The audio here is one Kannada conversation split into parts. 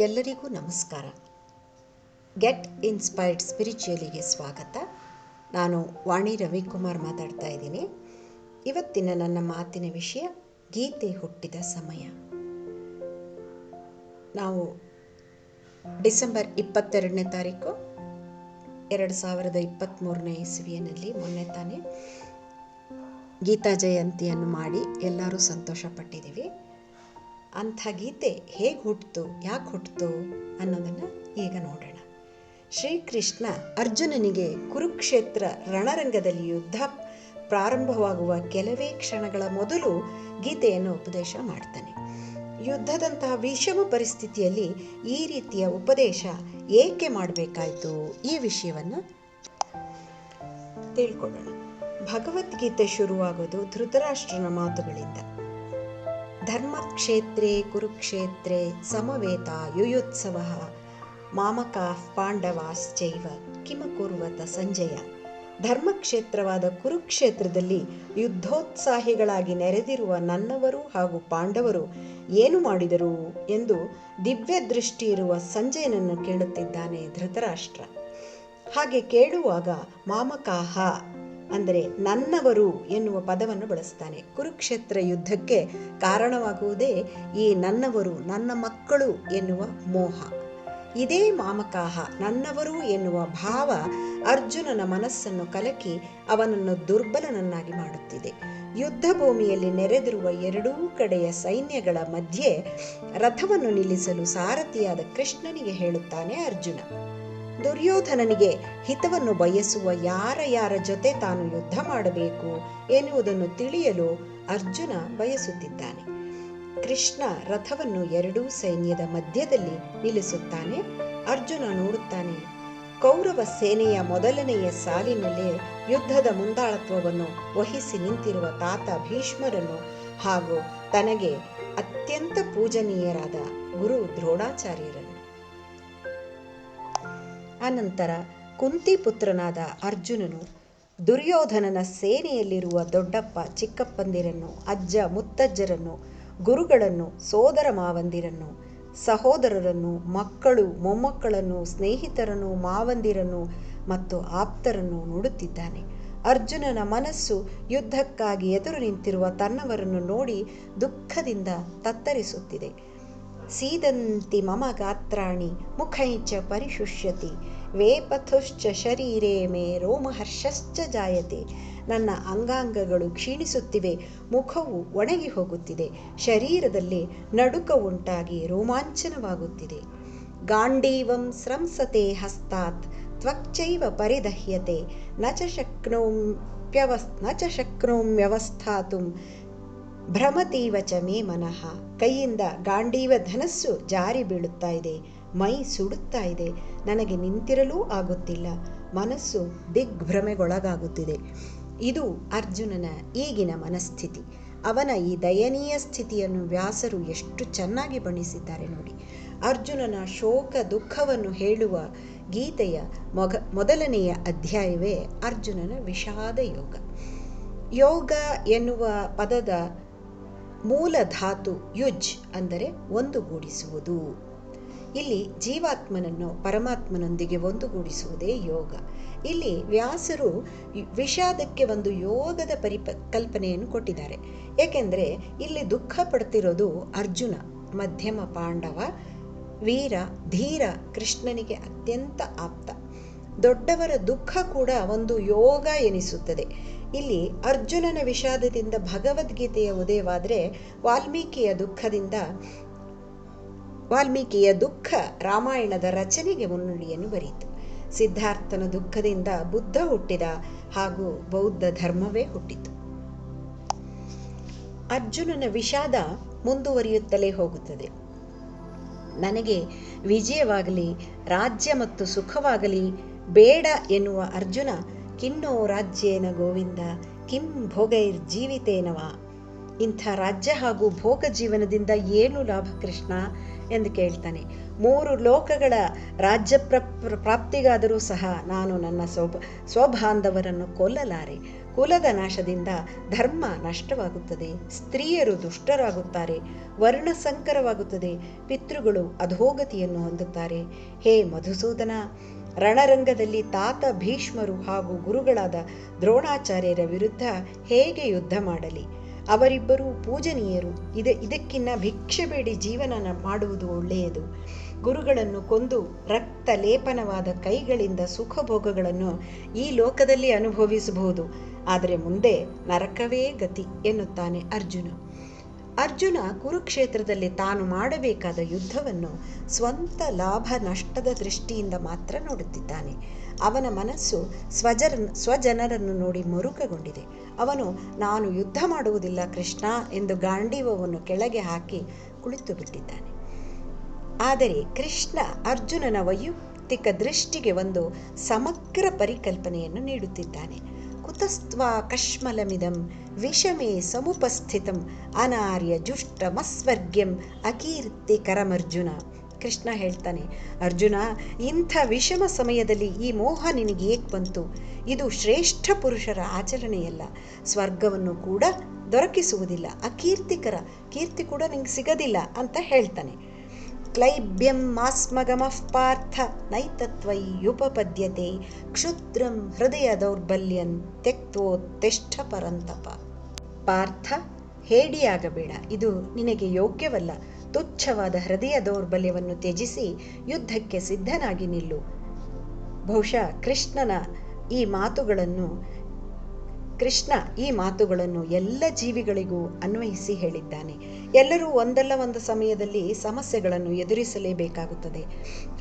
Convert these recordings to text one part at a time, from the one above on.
ಎಲ್ಲರಿಗೂ ನಮಸ್ಕಾರ. ಗೆಟ್ ಇನ್ಸ್ಪೈರ್ಡ್ ಸ್ಪಿರಿಚುಯಲಿಗೆ ಸ್ವಾಗತ. ನಾನು ವಾಣಿ ರವಿಕುಮಾರ್ ಮಾತಾಡ್ತಾ ಇದ್ದೀನಿ. ಇವತ್ತಿನ ನನ್ನ ಮಾತಿನ ವಿಷಯ ಗೀತೆ ಹುಟ್ಟಿದ ಸಮಯ. ನಾವು ಡಿಸೆಂಬರ್ ಇಪ್ಪತ್ತೆರಡನೇ ತಾರೀಕು ಎರಡು ಸಾವಿರದ ಇಪ್ಪತ್ತ್ಮೂರನೇ ಇಸವಿಯಲ್ಲಿ ಮೊನ್ನೆ ತಾನೇ ಗೀತಾ ಜಯಂತಿಯನ್ನು ಮಾಡಿ ಎಲ್ಲರೂ ಸಂತೋಷಪಟ್ಟಿದ್ದೀವಿ. ಅಂಥ ಗೀತೆ ಹೇಗೆ ಹುಟ್ಟಿತು ಯಾಕೆ ಹುಟ್ಟಿತು ಅನ್ನೋದನ್ನು ಈಗ ನೋಡೋಣ. ಶ್ರೀಕೃಷ್ಣ ಅರ್ಜುನನಿಗೆ ಕುರುಕ್ಷೇತ್ರ ರಣರಂಗದಲ್ಲಿ ಯುದ್ಧ ಪ್ರಾರಂಭವಾಗುವ ಕೆಲವೇ ಕ್ಷಣಗಳ ಮೊದಲು ಗೀತೆಯನ್ನು ಉಪದೇಶ ಮಾಡ್ತಾನೆ. ಯುದ್ಧದಂತಹ ವಿಷಮ ಪರಿಸ್ಥಿತಿಯಲ್ಲಿ ಈ ರೀತಿಯ ಉಪದೇಶ ಏಕೆ ಮಾಡಬೇಕಾಯಿತು ಈ ವಿಷಯವನ್ನು ತಿಳ್ಕೊಳ್ಳೋಣ. ಭಗವದ್ಗೀತೆ ಶುರುವಾಗೋದು ಧೃತರಾಷ್ಟ್ರನ ಮಾತುಗಳಿಂದ. ಧರ್ಮಕ್ಷೇತ್ರೇ ಕುರುಕ್ಷೇತ್ರೇ ಸಮವೇತ ಯುಯೋತ್ಸವ ಮಾಮಕಾ ಪಾಂಡವಾಶ್ಚೈವ ಕಿಮಕುರ್ವತ ಸಂಜಯ ಧರ್ಮಕ್ಷೇತ್ರವಾದ ಕುರುಕ್ಷೇತ್ರದಲ್ಲಿ ಯುದ್ಧೋತ್ಸಾಹಿಗಳಾಗಿ ನೆರೆದಿರುವ ನನ್ನವರು ಹಾಗೂ ಪಾಂಡವರು ಏನು ಮಾಡಿದರು ಎಂದು ದಿವ್ಯ ದೃಷ್ಟಿ ಇರುವ ಸಂಜಯನನ್ನು ಕೇಳುತ್ತಿದ್ದಾನೆ ಧೃತರಾಷ್ಟ್ರ. ಹಾಗೆ ಕೇಳುವಾಗ ಮಾಮಕಾಹ ಅಂದರೆ ನನ್ನವರು ಎನ್ನುವ ಪದವನ್ನು ಬಳಸ್ತಾನೆ. ಕುರುಕ್ಷೇತ್ರ ಯುದ್ಧಕ್ಕೆ ಕಾರಣವಾಗುವುದೇ ಈ ನನ್ನವರು, ನನ್ನ ಮಕ್ಕಳು ಎನ್ನುವ ಮೋಹ. ಇದೇ ಮಾಮಕಾಹ, ನನ್ನವರು ಎನ್ನುವ ಭಾವ ಅರ್ಜುನನ ಮನಸ್ಸನ್ನು ಕಲಕಿ ಅವನನ್ನು ದುರ್ಬಲನನ್ನಾಗಿ ಮಾಡುತ್ತಿದೆ. ಯುದ್ಧ ಭೂಮಿಯಲ್ಲಿ ನೆರೆದಿರುವ ಎರಡೂ ಕಡೆಯ ಸೈನ್ಯಗಳ ಮಧ್ಯೆ ರಥವನ್ನು ನಿಲ್ಲಿಸಲು ಸಾರಥಿಯಾದ ಕೃಷ್ಣನಿಗೆ ಹೇಳುತ್ತಾನೆ ಅರ್ಜುನ. ದುರ್ಯೋಧನನಿಗೆ ಹಿತವನ್ನು ಬಯಸುವ ಯಾರ ಯಾರ ಜೊತೆ ತಾನು ಯುದ್ಧ ಮಾಡಬೇಕು ಎನ್ನುವುದನ್ನು ತಿಳಿಯಲು ಅರ್ಜುನ ಬಯಸುತ್ತಿದ್ದಾನೆ. ಕೃಷ್ಣ ರಥವನ್ನು ಎರಡೂ ಸೈನ್ಯದ ಮಧ್ಯದಲ್ಲಿ ನಿಲ್ಲಿಸುತ್ತಾನೆ. ಅರ್ಜುನ ನೋಡುತ್ತಾನೆ, ಕೌರವ ಸೇನೆಯ ಮೊದಲನೆಯ ಸಾಲಿನಲ್ಲಿ ಯುದ್ಧದ ಮುಂದಾಳತ್ವವನ್ನು ವಹಿಸಿ ನಿಂತಿರುವ ತಾತ ಭೀಷ್ಮರನ್ನು ಹಾಗೂ ತನಗೆ ಅತ್ಯಂತ ಪೂಜನೀಯರಾದ ಗುರು ದ್ರೋಣಾಚಾರ್ಯರನ್ನು. ಅನಂತರ ಕುಂತಿ ಪುತ್ರನಾದ ಅರ್ಜುನನು ದುರ್ಯೋಧನನ ಸೇನೆಯಲ್ಲಿರುವ ದೊಡ್ಡಪ್ಪ ಚಿಕ್ಕಪ್ಪಂದಿರನ್ನು, ಅಜ್ಜ ಮುತ್ತಜ್ಜರನ್ನು, ಗುರುಗಳನ್ನು, ಸೋದರ ಮಾವಂದಿರನ್ನು, ಸಹೋದರರನ್ನು, ಮಕ್ಕಳು, ಮೊಮ್ಮಕ್ಕಳನ್ನು, ಸ್ನೇಹಿತರನ್ನು, ಮಾವಂದಿರನ್ನು ಮತ್ತು ಆಪ್ತರನ್ನು ನೋಡುತ್ತಿದ್ದಾನೆ. ಅರ್ಜುನನ ಮನಸ್ಸು ಯುದ್ಧಕ್ಕಾಗಿ ಎದುರು ನಿಂತಿರುವ ತನ್ನವರನ್ನು ನೋಡಿ ದುಃಖದಿಂದ ತತ್ತರಿಸುತ್ತಿದೆ. ಸೀದಂತಿ ಮಮ ಗಾತ್ರಾಣಿ ಮುಖೈಚ ಪರಿಶುಷ್ಯತಿ. ವೇಪಥುಶ್ಚ ಶರೀರೇ ಮೇ ರೋಮಹರ್ಷಶ್ಚ ಜಾಯತೆ. ನನ್ನ ಅಂಗಾಂಗಗಳು ಕ್ಷೀಣಿಸುತ್ತಿವೆ, ಮುಖವು ಒಣಗಿ ಹೋಗುತ್ತಿದೆ, ಶರೀರದಲ್ಲಿ ನಡುಕ ಉಂಟಾಗಿ ರೋಮಾಂಚನವಾಗುತ್ತಿದೆ. ಗಾಂಡೀವಂ ಸ್ರಂಸತೆ ಹಸ್ತಾತ್, ತ್ವಕ್ಚೈವ ಪರಿದಹ್ಯತೆ. ನ ಚ ಶಕ್ನೋಮ್ಯವಸ್ನ ಚ ಶಕ್ನೋಮ್ಯವಸ್ಥಾತು ಭ್ರಮತೀವ ಚ ಮೇ ಮನಃ. ಕೈಯಿಂದ ಗಾಂಡೀವ ಧನಸ್ಸು ಜಾರಿ ಬೀಳುತ್ತಾ ಇದೆ. ಮೈ ಸುಡುತ್ತಾ ಇದೆ. ನನಗೆ ನಿಂತಿರಲೂ ಆಗುತ್ತಿಲ್ಲ. ಮನಸ್ಸು ದಿಗ್ಭ್ರಮೆಗೊಳಗಾಗುತ್ತಿದೆ. ಇದು ಅರ್ಜುನನ ಈಗಿನ ಮನಸ್ಥಿತಿ. ಅವನ ಈ ದಯನೀಯ ಸ್ಥಿತಿಯನ್ನು ವ್ಯಾಸರು ಎಷ್ಟು ಚೆನ್ನಾಗಿ ಬಣ್ಣಿಸಿದ್ದಾರೆ ನೋಡಿ. ಅರ್ಜುನನ ಶೋಕ ದುಃಖವನ್ನು ಹೇಳುವ ಗೀತೆಯ ಮೊಗ, ಮೊದಲನೆಯ ಅಧ್ಯಾಯವೇ ಅರ್ಜುನನ ವಿಷಾದ ಯೋಗ. ಯೋಗ ಎನ್ನುವ ಪದದ ಮೂಲ ಧಾತು ಯುಜ್ ಅಂದರೆ ಒಂದುಗೂಡಿಸುವುದು. ಇಲ್ಲಿ ಜೀವಾತ್ಮನನ್ನು ಪರಮಾತ್ಮನೊಂದಿಗೆ ಒಂದುಗೂಡಿಸುವುದೇ ಯೋಗ. ಇಲ್ಲಿ ವ್ಯಾಸರು ವಿಷಾದಕ್ಕೆ ಒಂದು ಯೋಗದ ಪರಿಪ, ಕಲ್ಪನೆಯನ್ನು ಕೊಟ್ಟಿದ್ದಾರೆ. ಏಕೆಂದರೆ ಇಲ್ಲಿ ದುಃಖ ಪಡ್ತಿರೋದು ಅರ್ಜುನ, ಮಧ್ಯಮ ಪಾಂಡವ, ವೀರ, ಧೀರ, ಕೃಷ್ಣನಿಗೆ ಅತ್ಯಂತ ಆಪ್ತ. ದೊಡ್ಡವರ ದುಃಖ ಕೂಡ ಒಂದು ಯೋಗ ಎನಿಸುತ್ತದೆ. ಇಲ್ಲಿ ಅರ್ಜುನನ ವಿಷಾದದಿಂದ ಭಗವದ್ಗೀತೆಯ ಉದಯವಾದರೆ ವಾಲ್ಮೀಕಿಯ ದುಃಖದಿಂದ ವಾಲ್ಮೀಕಿಯ ದುಃಖ ರಾಮಾಯಣದ ರಚನೆಗೆ ಮುನ್ನುಡಿಯನ್ನು ಬರೆಯಿತು ಸಿದ್ಧಾರ್ಥನ ದುಃಖದಿಂದ ಬುದ್ಧ ಹುಟ್ಟಿದ ಹಾಗೂ ಬೌದ್ಧ ಧರ್ಮವೇ ಹುಟ್ಟಿತು. ಅರ್ಜುನನ ವಿಷಾದ ಮುಂದುವರಿಯುತ್ತಲೇ ಹೋಗುತ್ತದೆ. ನನಗೆ ವಿಜಯವಾಗಲಿ, ರಾಜ್ಯ ಮತ್ತು ಸುಖವಾಗಲಿ ಬೇಡ ಎನ್ನುವ ಅರ್ಜುನ, ಕಿನ್ನೋ ರಾಜ್ಯೇನ ಗೋವಿಂದ, ಕಿಂ ಭೋಗೈರ್ ಜೀವಿತೇನವ? ಇಂಥ ರಾಜ್ಯ ಹಾಗೂ ಭೋಗ ಜೀವನದಿಂದ ಏನು ಲಾಭ ಕೃಷ್ಣ? ಎಂದು ಕೇಳ್ತಾನೆ. ಮೂರು ಲೋಕಗಳ ರಾಜ್ಯ ಪ್ರ ಪ್ರಾಪ್ತಿಗಾದರೂ ಸಹ ನಾನು ನನ್ನ ಸ್ವಬ ಸ್ವಬಾಂಧವರನ್ನು ಕೊಲ್ಲಲಾರೆ. ಕುಲದ ನಾಶದಿಂದ ಧರ್ಮ ನಷ್ಟವಾಗುತ್ತದೆ. ಸ್ತ್ರೀಯರು ದುಷ್ಟರಾಗುತ್ತಾರೆ. ವರ್ಣ ಸಂಕರವಾಗುತ್ತದೆ. ಪಿತೃಗಳು ಅಧೋಗತಿಯನ್ನು ಹೊಂದುತ್ತಾರೆ. ಹೇ ಮಧುಸೂದನ, ರಣರಂಗದಲ್ಲಿ ತಾತ ಭೀಷ್ಮರು ಹಾಗೂ ಗುರುಗಳಾದ ದ್ರೋಣಾಚಾರ್ಯರ ವಿರುದ್ಧ ಹೇಗೆ ಯುದ್ಧ ಮಾಡಲಿ? ಅವರಿಬ್ಬರೂ ಪೂಜನೀಯರು. ಇದೆ, ಇದಕ್ಕಿನ್ನ ಭಿಕ್ಷೆ ಬೇಡಿ ಜೀವನ ಮಾಡುವುದು ಒಳ್ಳೆಯದು. ಗುರುಗಳನ್ನು ಕೊಂದು ರಕ್ತ ಲೇಪನವಾದ ಕೈಗಳಿಂದ ಸುಖ ಭೋಗಗಳನ್ನು ಈ ಲೋಕದಲ್ಲಿ ಅನುಭವಿಸಬಹುದು. ಆದರೆ ಮುಂದೆ ನರಕವೇ ಗತಿ ಎನ್ನುತ್ತಾನೆ ಅರ್ಜುನ. ಅರ್ಜುನ ಕುರುಕ್ಷೇತ್ರದಲ್ಲಿ ತಾನು ಮಾಡಬೇಕಾದ ಯುದ್ಧವನ್ನು ಸ್ವಂತ ಲಾಭ ನಷ್ಟದ ದೃಷ್ಟಿಯಿಂದ ಮಾತ್ರ ನೋಡುತ್ತಿದ್ದಾನೆ. ಅವನ ಮನಸ್ಸು ಸ್ವಜರ, ಸ್ವಜನರನ್ನು ನೋಡಿ ಮರುಕಗೊಂಡಿದೆ. ಅವನು, ನಾನು ಯುದ್ಧ ಮಾಡುವುದಿಲ್ಲ ಕೃಷ್ಣ ಎಂದು ಗಾಂಡೀವವನ್ನು ಕೆಳಗೆ ಹಾಕಿ ಕುಳಿತು ಬಿಟ್ಟಿದ್ದಾನೆ. ಆದರೆ ಕೃಷ್ಣ ಅರ್ಜುನನ ವೈಯಕ್ತಿಕ ದೃಷ್ಟಿಗೆ ಒಂದು ಸಮಗ್ರ ಪರಿಕಲ್ಪನೆಯನ್ನು ನೀಡುತ್ತಿದ್ದಾನೆ. ಕುತಸ್ತ್ವಾ ಕಶ್ಮಲಮಿದಂ ವಿಷಮೇ ಸಮುಪಸ್ಥಿತಂ ಅನಾರ್ಯ ಜುಷ್ಟಮಸ್ವರ್ಗ್ಯಂ ಅಕೀರ್ತಿ ಅಕೀರ್ತಿಕರಮರ್ಜುನ. ಕೃಷ್ಣ ಹೇಳ್ತಾನೆ, ಅರ್ಜುನ, ಇಂಥ ವಿಷಮ ಸಮಯದಲ್ಲಿ ಈ ಮೋಹ ನಿನಗೆ ಏಕೆ ಬಂತು? ಇದು ಶ್ರೇಷ್ಠ ಪುರುಷರ ಆಚರಣೆಯಲ್ಲ. ಸ್ವರ್ಗವನ್ನು ಕೂಡ ದೊರಕಿಸುವುದಿಲ್ಲ. ಅಕೀರ್ತಿಕರ, ಕೀರ್ತಿ ಕೂಡ ನಿಂಗೆ ಸಿಗೋದಿಲ್ಲ ಅಂತ ಹೇಳ್ತಾನೆ. ಕ್ಲೈಬ್ಯಂ ಮಾಸ್ಮಗಮಃ ಪಾರ್ಥ ನೈತತ್ವೈಯುಪಪದ್ಯತೆ ಕ್ಷುದ್ರಂ ಹೃದಯ ದೌರ್ಬಲ್ಯನ್ ತಿಷ್ಠ ಪರಂತಪ ಪಾರ್ಥ ಹೇಡಿಯಾಗಬೇಡ। ಇದು ನಿನಗೆ ಯೋಗ್ಯವಲ್ಲ। ತುಚ್ಛವಾದ ಹೃದಯ ದೌರ್ಬಲ್ಯವನ್ನು ತ್ಯಜಿಸಿ ಯುದ್ಧಕ್ಕೆ ಸಿದ್ಧನಾಗಿ ನಿಲ್ಲು. ಬಹುಶಃ ಕೃಷ್ಣನ ಈ ಮಾತುಗಳನ್ನು ಕೃಷ್ಣ ಈ ಮಾತುಗಳನ್ನು ಎಲ್ಲ ಜೀವಿಗಳಿಗೂ ಅನ್ವಯಿಸಿ ಹೇಳಿದ್ದಾನೆ. ಎಲ್ಲರೂ ಒಂದಲ್ಲ ಒಂದು ಸಮಯದಲ್ಲಿ ಸಮಸ್ಯೆಗಳನ್ನು ಎದುರಿಸಲೇಬೇಕಾಗುತ್ತದೆ.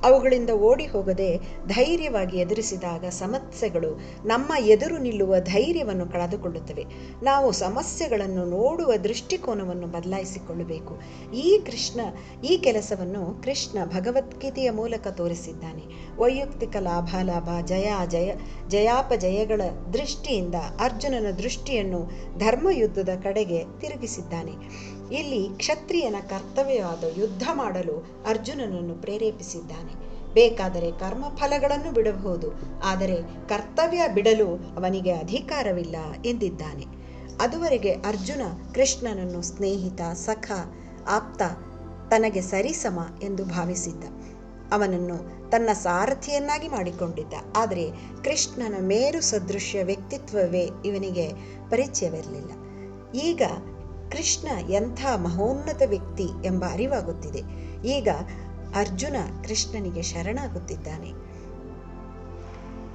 ಅವುಗಳಿಂದ ಓಡಿ ಹೋಗದೆ ಧೈರ್ಯವಾಗಿ ಎದುರಿಸಿದಾಗ ಸಮಸ್ಯೆಗಳು ನಮ್ಮ ಎದುರು ನಿಲ್ಲುವ ಧೈರ್ಯವನ್ನು ಕಳೆದುಕೊಳ್ಳುತ್ತವೆ. ನಾವು ಸಮಸ್ಯೆಗಳನ್ನು ನೋಡುವ ದೃಷ್ಟಿಕೋನವನ್ನು ಬದಲಾಯಿಸಿಕೊಳ್ಳಬೇಕು. ಈ ಕೃಷ್ಣ, ಈ ಕೆಲಸವನ್ನು ಕೃಷ್ಣ ಭಗವದ್ಗೀತೆಯ ಮೂಲಕ ತೋರಿಸಿದ್ದಾನೆ. ವೈಯಕ್ತಿಕ ಲಾಭ ಲಾಭ, ಜಯ ಜಯ, ಜಯಾಪಜಯಗಳ ದೃಷ್ಟಿಯಿಂದ ಅರ್ಜುನನ ದೃಷ್ಟಿಯನ್ನು ಧರ್ಮಯುದ್ಧದ ಕಡೆಗೆ ತಿರುಗಿಸಿದ್ದಾನೆ. ಇಲ್ಲಿ ಕ್ಷತ್ರಿಯನ ಕರ್ತವ್ಯವಾದ ಯುದ್ಧ ಮಾಡಲು ಅರ್ಜುನನನ್ನು ಪ್ರೇರೇಪಿಸಿದ್ದಾನೆ. ಬೇಕಾದರೆ ಕರ್ಮಫಲಗಳನ್ನು ಬಿಡಬಹುದು, ಆದರೆ ಕರ್ತವ್ಯ ಬಿಡಲು ಅವನಿಗೆ ಅಧಿಕಾರವಿಲ್ಲ ಎಂದಿದ್ದಾನೆ. ಅದುವರೆಗೆ ಅರ್ಜುನ ಕೃಷ್ಣನನ್ನು ಸ್ನೇಹಿತ, ಸಖ, ಆಪ್ತ, ತನಗೆ ಸರಿಸಮ ಎಂದು ಭಾವಿಸಿದ್ದ. ಅವನನ್ನು ತನ್ನ ಸಾರಥಿಯನ್ನಾಗಿ ಮಾಡಿಕೊಂಡಿದ್ದ. ಆದರೆ ಕೃಷ್ಣನ ಮೇರು ಸದೃಶ್ಯ ವ್ಯಕ್ತಿತ್ವವೇ ಇವನಿಗೆ ಪರಿಚಯವಿರಲಿಲ್ಲ. ಈಗ ಕೃಷ್ಣ ಎಂಥ ಮಹೋನ್ನತ ವ್ಯಕ್ತಿ ಎಂಬ ಅರಿವಾಗುತ್ತಿದೆ. ಈಗ ಅರ್ಜುನ ಕೃಷ್ಣನಿಗೆ ಶರಣಾಗುತ್ತಿದ್ದಾನೆ.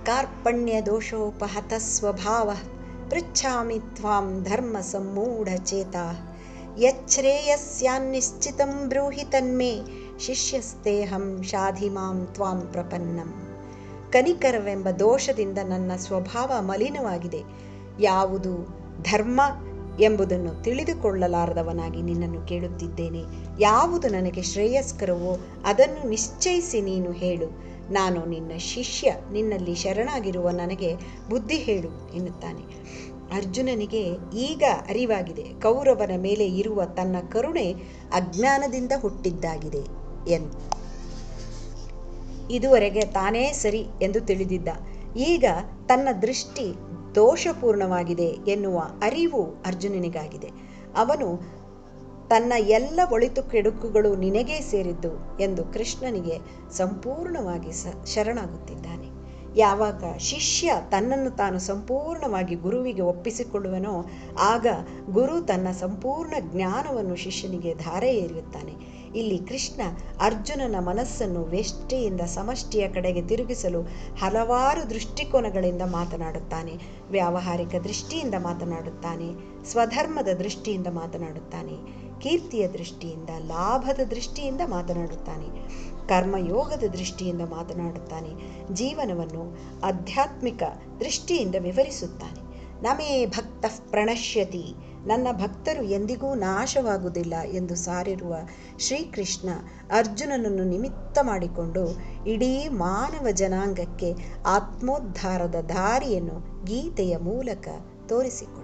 ಕಾರ್ಪಣ್ಯ ದೋಷೋಪಹತ ಸ್ವಭಾವ, ಪೃಚ್ಛಾಮಿ ತ್ವಾಂ ಧರ್ಮ ಸಮ್ಮೂಢ ಚೇತಾ ಯಚ್ಛ್ರೇಯಸ್ಯಾನ್ನಿಶ್ಚಿತಂ ಬ್ರೂಹಿ ತನ್ಮೇ ಶಿಷ್ಯಸ್ತೇಹಂ ಶಾಧಿಮಾಂ ತ್ವಾಂ ಪ್ರಪನ್ನಂ. ಕನಿಕರವೆಂಬ ದೋಷದಿಂದ ನನ್ನ ಸ್ವಭಾವ ಮಲಿನವಾಗಿದೆ. ಯಾವುದು ಧರ್ಮ ಎಂಬುದನ್ನು ತಿಳಿದುಕೊಳ್ಳಲಾರದವನಾಗಿ ನಿನ್ನನ್ನು ಕೇಳುತ್ತಿದ್ದೇನೆ. ಯಾವುದು ನನಗೆ ಶ್ರೇಯಸ್ಕರವೋ ಅದನ್ನು ನಿಶ್ಚಯಿಸಿ ನೀನು ಹೇಳು. ನಾನು ನಿನ್ನ ಶಿಷ್ಯ, ನಿನ್ನಲ್ಲಿ ಶರಣಾಗಿರುವ ನನಗೆ ಬುದ್ಧಿ ಹೇಳು ಎನ್ನುತ್ತಾನೆ. ಅರ್ಜುನನಿಗೆ ಈಗ ಅರಿವಾಗಿದೆ. ಕೌರವನ ಮೇಲೆ ಇರುವ ತನ್ನ ಕರುಣೆ ಅಜ್ಞಾನದಿಂದ ಹುಟ್ಟಿದ್ದಾಗಿದೆ. ಎಂದು ಇದುವರೆಗೆ ತಾನೇ ಸರಿ ಎಂದು ತಿಳಿದಿದ್ದ. ಈಗ ತನ್ನ ದೃಷ್ಟಿ ದೋಷಪೂರ್ಣವಾಗಿದೆ ಎನ್ನುವ ಅರಿವು ಅರ್ಜುನನಿಗಾಗಿದೆ. ಅವನು ತನ್ನ ಎಲ್ಲ ಒಳಿತು ಕೆಡುಕುಗಳು ನಿನಗೇ ಸೇರಿದ್ದು ಎಂದು ಕೃಷ್ಣನಿಗೆ ಸಂಪೂರ್ಣವಾಗಿ ಶರಣಾಗುತ್ತಿದ್ದಾನೆ. ಯಾವಾಗ ಶಿಷ್ಯ ತನ್ನನ್ನು ತಾನು ಸಂಪೂರ್ಣವಾಗಿ ಗುರುವಿಗೆ ಒಪ್ಪಿಸಿಕೊಳ್ಳುವನೋ ಆಗ ಗುರು ತನ್ನ ಸಂಪೂರ್ಣ ಜ್ಞಾನವನ್ನು ಶಿಷ್ಯನಿಗೆ ಧಾರೆ ಎರೆಯುತ್ತಾನೆ ಇಲ್ಲಿ ಕೃಷ್ಣ ಅರ್ಜುನನ ಮನಸ್ಸನ್ನು ವ್ಯಷ್ಟಿಯಿಂದ ಸಮಷ್ಟಿಯ ಕಡೆಗೆ ತಿರುಗಿಸಲು ಹಲವಾರು ದೃಷ್ಟಿಕೋನಗಳಿಂದ ಮಾತನಾಡುತ್ತಾನೆ. ವ್ಯಾವಹಾರಿಕ ದೃಷ್ಟಿಯಿಂದ ಮಾತನಾಡುತ್ತಾನೆ. ಸ್ವಧರ್ಮದ ದೃಷ್ಟಿಯಿಂದ ಮಾತನಾಡುತ್ತಾನೆ. ಕೀರ್ತಿಯ ದೃಷ್ಟಿಯಿಂದ, ಲಾಭದ ದೃಷ್ಟಿಯಿಂದ ಮಾತನಾಡುತ್ತಾನೆ. ಕರ್ಮಯೋಗದ ದೃಷ್ಟಿಯಿಂದ ಮಾತನಾಡುತ್ತಾನೆ. ಜೀವನವನ್ನು ಆಧ್ಯಾತ್ಮಿಕ ದೃಷ್ಟಿಯಿಂದ ವಿವರಿಸುತ್ತಾನೆ. ನಮೇ ಭಕ್ತ ಪ್ರಣಶ್ಯತಿ. ನನ್ನ ಭಕ್ತರು ಎಂದಿಗೂ ನಾಶವಾಗುವುದಿಲ್ಲ ಎಂದು ಸಾರಿರುವ ಶ್ರೀಕೃಷ್ಣ ಅರ್ಜುನನನ್ನು ನಿಮಿತ್ತ ಮಾಡಿಕೊಂಡು ಇಡೀ ಮಾನವ ಜನಾಂಗಕ್ಕೆ ಆತ್ಮೋದ್ಧಾರದ ದಾರಿಯನ್ನು ಗೀತೆಯ ಮೂಲಕ ತೋರಿಸಿಕೊಂಡ